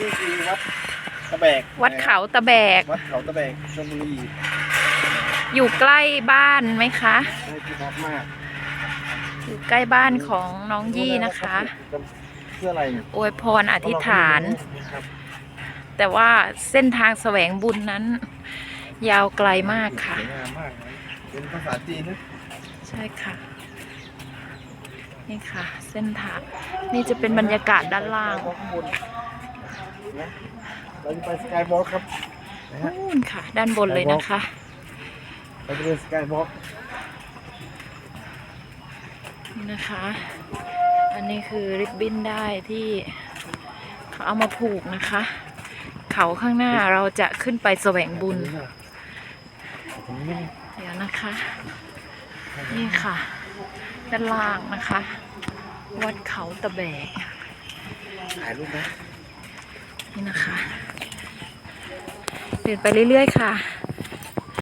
ที่นี่คือวัดตะแบกวัดเขาตะแบก วัดเขาตะแบกชลบุรีอยู่ใกล้บ้านไหมคะได้ที่พักมากอยู่ใกล้บ้านของน้องยี่นะคะ เพื่ออะไรเนี่ยอวยพรอธิษฐาน ครับแต่ว่าเส้นทางแสวงบุญนั้น ยาวไกลมากค่ะ สวยงามมากนะเป็นภาษาจีนนะใช่ค่ะ นี่ค่ะ เส้นทางนี่จะเป็นบรรยากาศด้านล่าง ข้างบน นะเราจะไปสกายวอล์กครับนะฮะนู่นค่ะ ด้านบนเลยนะคะ เราจะไปสกายวอล์กนี่นะคะ อันนี้คือริบบิ้นได้ที่เขาเอามาผูกนะคะ เขาข้างหน้าเราจะขึ้นไปแสวงบุญ เดี๋ยวนะคะ นี่ค่ะ ด้านล่างนะคะ วัดเขาตะแบกถ่ายรูปไหม นี่นะคะ เดินไปเรื่อยๆค่ะ